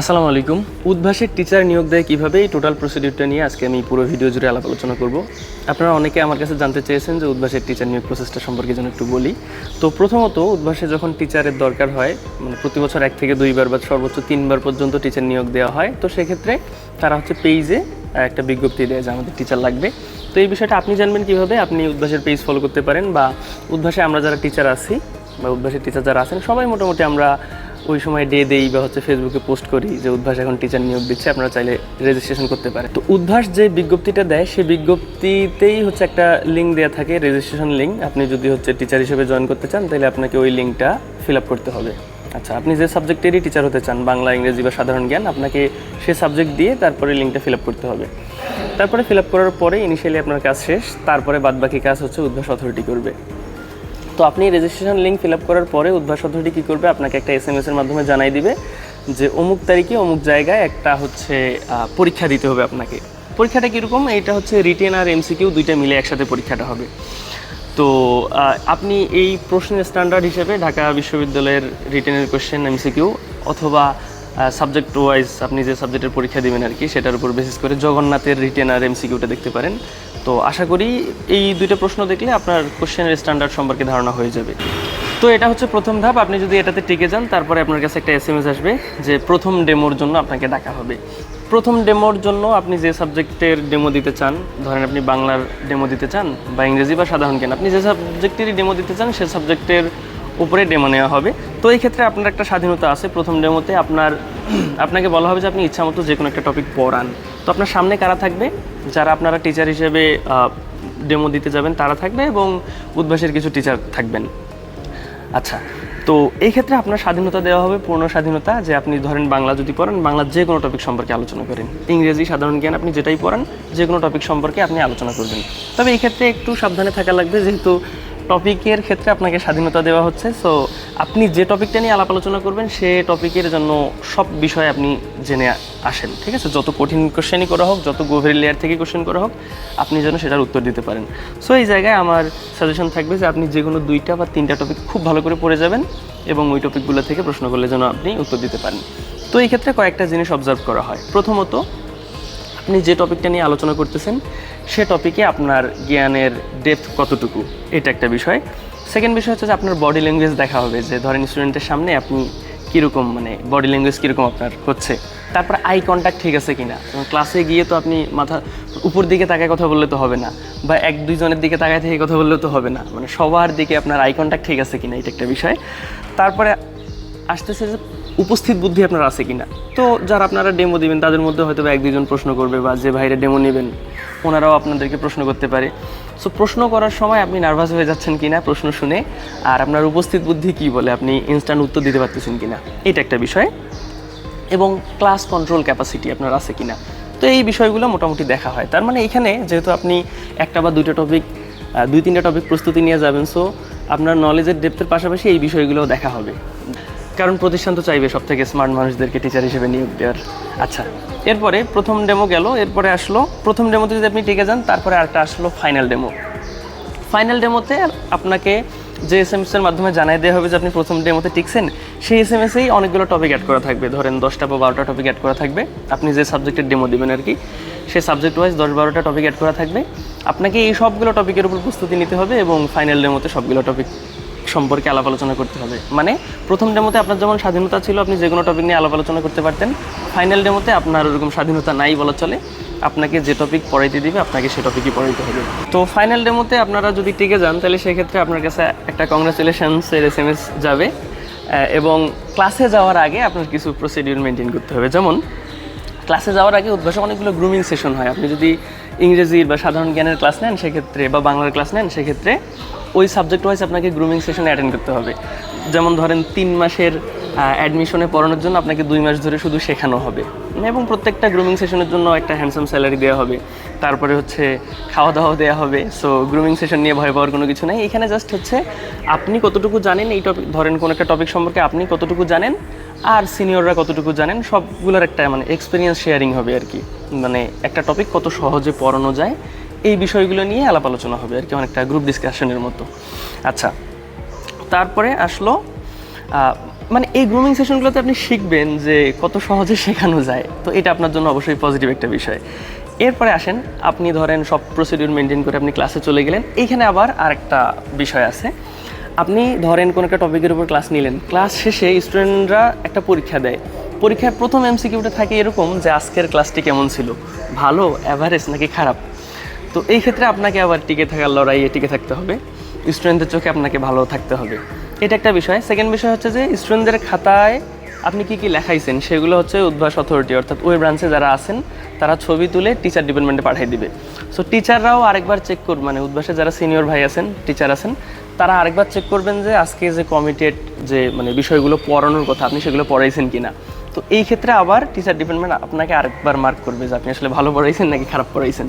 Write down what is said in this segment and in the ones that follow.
আসসালামু আলাইকুম। উদ্ভাসের টিচার নিয়োগ দেয় কীভাবে? এই টোটাল প্রসিডিউরটা নিয়ে আজকে আমি পুরো ভিডিও জুড়ে আলাপ আলোচনা করব। আপনারা অনেকে আমার কাছে জানতে চেয়েছেন যে উদ্ভাসের টিচার নিয়োগ প্রসেসটা সম্পর্কে যেন একটু বলি। তো প্রথমত, উদ্ভাসে যখন টিচারের দরকার হয় মানে প্রতি বছর এক থেকে দুইবার বা সর্বোচ্চ তিনবার পর্যন্ত টিচার নিয়োগ দেওয়া হয়, তো সেক্ষেত্রে তারা হচ্ছে পেজে একটা বিজ্ঞপ্তি দেয় যে আমাদের টিচার লাগবে। তো এই বিষয়টা আপনি জানবেন কীভাবে? আপনি উদ্ভাসের পেজ ফলো করতে পারেন বা উদ্ভাসে আমরা যারা টিচার আছি বা উদ্ভাসের টিচার যারা আছেন, সবাই মোটামুটি আমরা ওই সময় ডে দেই বা হচ্ছে ফেসবুকে পোস্ট করি যে উদ্ভাস এখন টিচার নিয়োগ দিচ্ছে, আপনারা চাইলে রেজিস্ট্রেশন করতে পারে তো উদ্ভাস যে বিজ্ঞপ্তিটা দেয়, সেই বিজ্ঞপ্তিতেই হচ্ছে একটা লিঙ্ক দেওয়া থাকে রেজিস্ট্রেশন লিঙ্ক আপনি যদি হচ্ছে টিচার হিসেবে জয়েন করতে চান, তাহলে আপনাকে ওই লিঙ্কটা ফিল আপ করতে হবে। আচ্ছা আপনি যে সাবজেক্টেরই টিচার হতে চান, বাংলা, ইংরেজি বা সাধারণ জ্ঞান, আপনাকে সে সাবজেক্ট দিয়ে তারপরে লিঙ্কটা ফিল আপ করতে হবে। তারপরে ফিল আপ করার পরে ইনিশিয়ালি আপনার কাজ শেষ, তারপরে বাদবাকি কাজ হচ্ছে উদ্ভাস অথরিটি করবে। তো আপনি রেজিস্ট্রেশন লিঙ্ক ফিল আপ করার পরে উদ্ভাস অথরিটি কী করবে? আপনাকে একটা এস এম এর মাধ্যমে জানাই দিবে যে অমুক তারিখে অমুক জায়গায় একটা হচ্ছে পরীক্ষা দিতে হবে আপনাকে। পরীক্ষাটা কীরকম? এইটা হচ্ছে রিটেন আর এমসিকিউ দুইটা মিলে একসাথে পরীক্ষাটা হবে। তো আপনি এই প্রশ্নের স্ট্যান্ডার্ড হিসেবে ঢাকা বিশ্ববিদ্যালয়ের রিটেনের কোশ্চেন এমসিকিউ অথবা সাবজেক্ট ওয়াইজ আপনি যে সাবজেক্টের পরীক্ষা দেবেন আর কি, সেটার উপর বেসিস করে জগন্নাথের রিটেন আর এমসিকিউটা দেখতে পারেন। তো আশা করি এই দুইটা প্রশ্ন দেখলে আপনার কোশ্চেনের স্ট্যান্ডার্ড সম্পর্কে ধারণা হয়ে যাবে। তো এটা হচ্ছে প্রথম ধাপ, আপনি যদি এটাতে টিকে যান, তারপরে আপনার কাছে একটা এস আসবে যে প্রথম ডেমোর জন্য আপনাকে ডাকা হবে। প্রথম ডেমোর জন্য আপনি যে সাবজেক্টের ডেমো দিতে চান, ধরেন আপনি বাংলার ডেমো দিতে চান বা ইংরেজি বা সাধারণ জ্ঞান, আপনি যে সাবজেক্টেরই ডেমো দিতে চান, সে সাবজেক্টের উপরে ডেমো নেওয়া হবে। তো এই ক্ষেত্রে আপনার একটা স্বাধীনতা আছে, প্রথম ডেমোতে আপনার, আপনাকে বলা হবে যে আপনি ইচ্ছা মতো যে কোনো একটা টপিক পড়ান। তো আপনার সামনে কারা থাকবে? যারা আপনারা টিচার হিসেবে ডেমো দিতে যাবেন, তারা থাকবে এবং উদ্ভাসের কিছু টিচার থাকবেন। আচ্ছা তো এই ক্ষেত্রে আপনার স্বাধীনতা দেওয়া হবে, পূর্ণ স্বাধীনতা, যে আপনি ধরেন বাংলা যদি পড়েন, বাংলার যে কোনো টপিক সম্পর্কে আলোচনা করেন। ইংরেজি, সাধারণ জ্ঞান, আপনি যেটাই পড়েন, যে কোনো টপিক সম্পর্কে আপনি আলোচনা করবেন। তবে এই ক্ষেত্রে একটু সাবধানে থাকা লাগবে, যেহেতু টপিকের ক্ষেত্রে আপনাকে স্বাধীনতা দেওয়া হচ্ছে সো আপনি যে টপিকটা নিয়ে আলাপ আলোচনা করবেন, সে টপিকের জন্য সব বিষয় আপনি জেনে আসেন, ঠিক আছে? যত কঠিন কোশ্চেনই করা হোক, যত গভীর লেয়ার থেকে কোশ্চেন করা হোক, আপনি যেন সেটার উত্তর দিতে পারেন। সো এই জায়গায় আমার সাজেশন থাকবে যে আপনি যে কোনো দুইটা বা তিনটা টপিক খুব ভালো করে পড়ে যাবেন এবং ওই টপিকগুলো থেকে প্রশ্ন করলে যেন আপনি উত্তর দিতে পারেন। তো, এই ক্ষেত্রে কয়েকটা জিনিস অবজার্ভ করা হয়। প্রথমত, আপনি যে টপিকটা নিয়ে আলোচনা করতেছেন, সে টপিকে আপনার জ্ঞানের ডেপথ কতটুকু? এটা একটা বিষয়। সেকেন্ড বিষয় হচ্ছে যে আপনার বডি ল্যাঙ্গুয়েজ দেখা হবে, যে ধরেন স্টুডেন্টের সামনে আপনি কীরকম মানে বডি ল্যাঙ্গুয়েজ কীরকম আপনার হচ্ছে। তারপর আই কন্ট্যাক্ট ঠিক আছে কিনা? এবং ক্লাসে গিয়ে তো আপনি মাথা, উপর দিকে তাকায় কথা বললে তো হবে না, বা এক দুইজনের দিকে তাকায় থেকে কথা বললে তো হবে না। মানে সবার দিকে আপনার আই কন্ট্যাক্ট ঠিক আছে কিনা, এটা একটা বিষয়। তারপরে আসতেছে যে উপস্থিত বুদ্ধি আপনার আছে কিনা? তো যারা আপনারা ডেমো দিবেন, তাদের মধ্যে হয়তো এক দুজন প্রশ্ন করবে বা যে ভাইরা ডেমো নেবেন ওনারাও আপনাদেরকে প্রশ্ন করতে পারে। সো প্রশ্ন করার সময় আপনি নার্ভাস হয়ে যাচ্ছেন কিনা প্রশ্ন শুনে, আর আপনার উপস্থিত বুদ্ধি কি বলে আপনি ইনস্ট্যান্ট উত্তর দিতে পারতেছেন কিনা, এটা একটা বিষয়। এবং ক্লাস কন্ট্রোল ক্যাপাসিটি আপনার আছে কিনা। তো এই বিষয়গুলো মোটামুটি দেখা হয়। তার মানে এখানে যেহেতু আপনি একটা বা দুইটা টপিক দুই তিনটা টপিক প্রস্তুতি নিয়ে যাবেন সো আপনার নলেজের ডেপথের পাশাপাশি এই বিষয়গুলোও দেখা হবে। কারণ প্রতিষ্ঠান তো চাইবে সব থেকে স্মার্ট মানুষদেরকে টিচার হিসেবে নিয়োগ দেওয়ার। আচ্ছা এরপরে প্রথম ডেমো গেল, এরপরে আসলো, প্রথম ডেমোতে যদি আপনি টিকে যান, তারপরে আরেকটা আসলো ফাইনাল ডেমো ফাইনাল ডেমোতে আপনাকে যে এস এম এর মাধ্যমে জানাই দেওয়া হবে যে আপনি প্রথম ডেমোতে টিকছেন, সেই এস এম এসেই অনেকগুলো টপিক অ্যাড করা থাকবে। ধরেন দশটা বা বারোটা টপিক অ্যাড করা থাকবে। আপনি যে সাবজেক্টের ডেমো দেবেন আর কি, সেই সাবজেক্ট ওয়াইজ দশ বারোটা টপিক অ্যাড করা থাকবে। আপনাকে এই সবগুলো টপিকের উপর প্রস্তুতি নিতে হবে এবং ফাইনাল ডেমোতে সবগুলো টপিক সম্পর্কে আলাপ আলোচনা করতে হবে। মানে প্রথম ডেমোতে আপনার যেমন স্বাধীনতা ছিল, আপনি যে কোনো টপিক নিয়ে আলাপ আলোচনা করতে পারতেন। ফাইনাল ডেমোতে আপনার ওরকম স্বাধীনতা নাই বলা চলে। আপনাকে যে টপিক পড়াইতে দিবে, আপনাকে সে টপিকই পড়াইতে হবে। তো ফাইনাল ডেমোতে আপনারা যদি টিকে যান, তাহলে সেক্ষেত্রে আপনার কাছে একটা কংগ্রাচুলেশনসের এস এম এস যাবে এবং ক্লাসে যাওয়ার আগে আপনার কিছু প্রসিডিউর মেনটেন করতে হবে। যেমন ক্লাসে যাওয়ার আগে উদ্ভাসে অনেকগুলো গ্রুমিং সেশন হয়। আপনি যদি ইংরেজির বা সাধারণ জ্ঞানের ক্লাস নেন, সেক্ষেত্রে বা বাংলার ক্লাস নেন, সেক্ষেত্রে ওই সাবজেক্ট ওয়াইজ আপনাকে গ্রুমিং সেশনে অ্যাটেন্ড করতে হবে। যেমন ধরেন, তিন মাসের অ্যাডমিশনে পড়ানোর জন্য আপনাকে দুই মাস ধরে শুধু শেখানো হবে। এবং প্রত্যেকটা গ্রুমিং সেশনের জন্য একটা হ্যান্ডসাম স্যালারি দেওয়া হবে। তারপরে হচ্ছে খাওয়া দাওয়া দেওয়া হবে। সো গ্রুমিং সেশন নিয়ে ভয় পাওয়ার কোনো কিছু নেই। এখানে জাস্ট হচ্ছে, আপনি কতটুকু জানেন এই টপিক ধরেন কোনো একটা টপিক সম্পর্কে আপনি কতটুকু জানেন আর সিনিয়ররা কতটুকু জানেন, সবগুলোর একটা মানে এক্সপিরিয়েন্স শেয়ারিং হবে আর কি। মানে একটা টপিক কত সহজে পড়ানো যায়, এই বিষয়গুলো নিয়ে আলাপ আলোচনা হবে আর কি, অনেকটা গ্রুপ ডিসকাশনের মতো। আচ্ছা তারপরে আসলো মানে এই গ্রুমিং সেশনগুলোতে আপনি শিখবেন যে কত সহজে শেখানো যায়। তো এটা আপনার জন্য অবশ্যই পজিটিভ একটা বিষয়। এরপরে আসেন, আপনি ধরেন সব প্রসিডিউর মেনটেন করে আপনি ক্লাসে চলে গেলেন। এইখানে আবার আরেকটা বিষয় আছে। আপনি ধরেন কোনো একটা টপিকের উপর ক্লাস নিলেন। ক্লাস শেষে স্টুডেন্টরা একটা পরীক্ষা দেয়। পরীক্ষায় প্রথম এমসিকিউটা থাকে এরকম যে আজকের ক্লাসটি কেমন ছিল? ভালো অ্যাভারেজ নাকি খারাপ? তো এই ক্ষেত্রে আপনাকে আবার টিকে থাকার লড়াইয়ে টিকে থাকতে হবে। স্টুডেন্টদের চোখে আপনাকে ভালো থাকতে হবে। এটা একটা বিষয়। সেকেন্ড বিষয় হচ্ছে যে স্টুডেন্টদের খাতায় আপনি কি কি লেখাইছেন? সেগুলো হচ্ছে উদ্ভাস অথরিটি অর্থাৎ ওই ব্রাঞ্চে যারা আছেন, তারা ছবি তুলে টিচার ডিপার্টমেন্টে পাঠিয়ে দিবে। সো টিচাররাও আরেকবার চেক করুন মানে উদ্ভাসে যারা সিনিয়র ভাই আছেন টিচার আছেন তারা আরেকবার চেক করবেন যে আজকে যে কমিটেড যে মানে বিষয়গুলো পড়ানোর কথা, আপনি সেগুলো পড়াইছেন কিনা। তো এই ক্ষেত্রে আবার টিচার ডিপার্টমেন্ট আপনাকে আরেকবার মার্ক করবে যে আপনি আসলে ভালো পড়াইছেন নাকি খারাপ পড়াইছেন।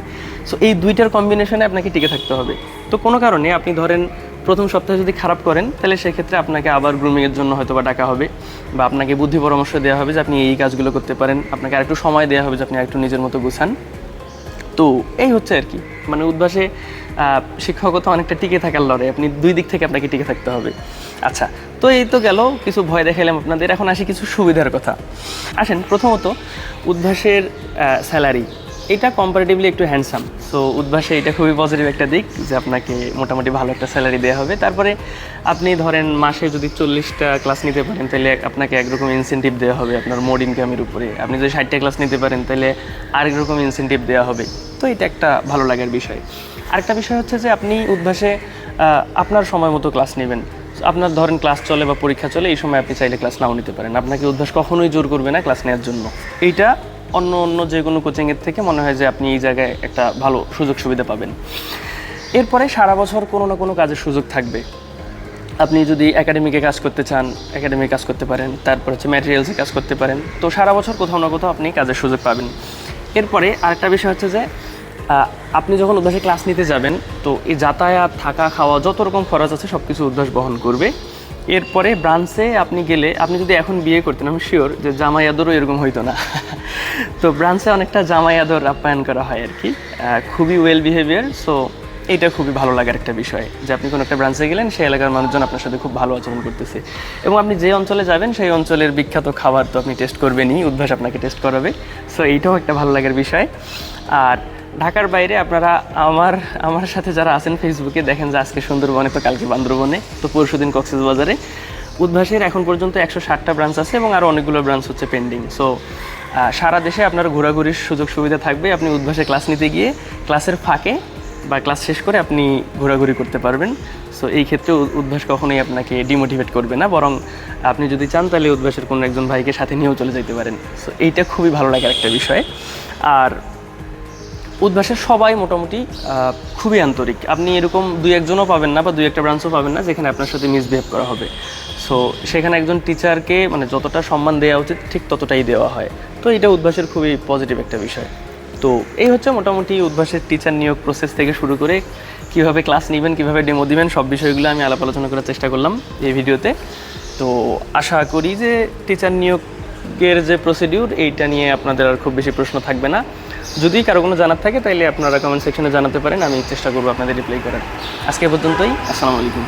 সো এই দুইটার কম্বিনেশনে আপনাকে টিকে থাকতে হবে। তো কোনো কারণে আপনি ধরেন প্রথম সপ্তাহে যদি খারাপ করেন, তাহলে সেক্ষেত্রে আপনাকে আবার গ্রুমিংয়ের জন্য হয়তো বা ডাকা হবে বা আপনাকে বুদ্ধি পরামর্শ দেওয়া হবে যে আপনি এই কাজগুলো করতে পারেন। আপনাকে আরেকটু সময় দেওয়া হবে যে আপনি আরেকটু নিজের মতো গুছান। তো এই হচ্ছে আর কি। মানে উদ্ভাসে শিক্ষকতা অনেকটা টিকে থাকার লড়াই। আপনি দুই দিক থেকে আপনাকে টিকে থাকতে হবে। আচ্ছা তো এই তো গেল, কিছু ভয় দেখালাম আপনাদের। এখন আসি কিছু সুবিধার কথা। আসেন, প্রথমত, উদ্ভাসের স্যালারি এটা কম্পারেটিভলি একটু হ্যান্ডসাম সো উদ্ভাসে এটা খুবই পজিটিভ একটা দিক যে আপনাকে মোটামুটি ভালো একটা স্যালারি দেওয়া হবে। তারপরে আপনি ধরেন মাসে যদি চল্লিশটা ক্লাস নিতে পারেন, তাহলে আপনাকে একরকম ইনসেন্টিভ দেওয়া হবে আপনার মোড ইনকামের উপরে। আপনি যদি ষাটটা ক্লাস নিতে পারেন, তাহলে আরেক রকম ইনসেন্টিভ দেওয়া হবে। তো এটা একটা ভালো লাগার বিষয়। আরেকটা বিষয় হচ্ছে যে আপনি উদ্ভাসে আপনার সময় মতো ক্লাস নেবেন। আপনার ধরেন ক্লাস চলে বা পরীক্ষা চলে, এই সময় আপনি চাইলে ক্লাস নাও নিতে পারেন। আপনাকে উদ্ভাস কখনোই জোর করবে না ক্লাস নেওয়ার জন্য। এইটা অন্য অন্য যে কোনো কোচিংয়ের থেকে মনে হয় যে আপনি এই জায়গায় একটা ভালো সুযোগ সুবিধা পাবেন। এরপরে সারা বছর কোনো না কোনো কাজের সুযোগ থাকবে। আপনি যদি একাডেমিকে কাজ করতে চান একাডেমিক কাজ করতে পারেন, তারপর হচ্ছে ম্যাটেরিয়ালসে কাজ করতে পারেন। তো সারা বছর কোথাও না কোথাও আপনি কাজের সুযোগ পাবেন। এরপরে আরেকটা বিষয় হচ্ছে যে আপনি যখন উদ্ভাসে ক্লাস নিতে যাবেন, তো এই যাতায়াত, থাকা, খাওয়া, যত রকম খরচ আছে সব কিছু উদ্ভাস বহন করবে। এরপরে ব্রাঞ্চে আপনি গেলে, আপনি যদি এখন বিয়ে করতেন, আমি শিওর যে জামাই আদরও এরকম হইতো না। তো ব্রাঞ্চে অনেকটা জামাই আদর আপ্যায়ন করা হয় আর কি। খুবই ওয়েল বিহেভিয়ার সো এটা খুবই ভালো লাগার একটা বিষয় যে আপনি কোনো একটা ব্রাঞ্চে গেলেন, সেই এলাকার মানুষজন আপনার সাথে খুব ভালো আচরণ করতেছে। এবং আপনি যে অঞ্চলে যাবেন, সেই অঞ্চলের বিখ্যাত খাবার তো আপনি টেস্ট করবেনই, উদ্ভাস আপনাকে টেস্ট করাবে। সো এইটাও একটা ভালো লাগার বিষয়। আর ঢাকার বাইরে আপনারা আমার আমার সাথে যারা আছেন ফেসবুকে দেখেন যে আজকে সুন্দরবনে তো কালকে বান্দরবনে, তো পরশু দিন কক্সবাজারে উদ্ভাসের এখন পর্যন্ত একশো ষাটটা ব্রাঞ্চ আছে এবং আরও অনেকগুলো ব্রাঞ্চ হচ্ছে পেন্ডিং সো সারা দেশে আপনার ঘোরাঘুরির সুযোগ সুবিধা থাকবে। আপনি উদ্ভাসে ক্লাস নিতে গিয়ে ক্লাসের ফাঁকে বা ক্লাস শেষ করে আপনি ঘোরাঘুরি করতে পারবেন। সো এই ক্ষেত্রে উদ্ভাস কখনোই আপনাকে ডিমোটিভেট করবে না, বরং আপনি যদি চান তাহলে উদ্ভাসের কোনো একজন ভাইকে সাথে নিয়েও চলে যেতে পারেন। সো এইটা খুবই ভালো লাগার একটা বিষয়। আর উদ্ভাসের সবাই মোটামুটি খুবই আন্তরিক। আপনি এরকম দুই একজনও পাবেন না বা দুই একটা ব্রাঞ্চও পাবেন না, যেখানে আপনার সাথে মিসবিহেভ করা হবে। সো সেখানে একজন টিচারকে মানে যতটা সম্মান দেওয়া উচিত, ঠিক ততটাই দেওয়া হয়। তো এটা উদ্ভাসের খুবই পজিটিভ একটা বিষয়। তো এই হচ্ছে মোটামুটি উদ্ভাসের টিচার নিয়োগ প্রসেস থেকে শুরু করে কীভাবে ক্লাস নেবেন, কীভাবে ডেমো দিবেন, সব বিষয়গুলো আমি আলাপ আলোচনা করার চেষ্টা করলাম এই ভিডিওতে। তো আশা করি যে টিচার নিয়োগের যে প্রসিডিউর এইটা নিয়ে আপনাদের আর খুব বেশি প্রশ্ন থাকবে না। যদি কারও কোনো জানার থাকে তাহলে আপনারা কমেন্ট সেকশনে জানাতে পারেন, আমি চেষ্টা করব আপনাদের রিপ্লাই করার। আজকে পর্যন্তই, আসসালামু আলাইকুম।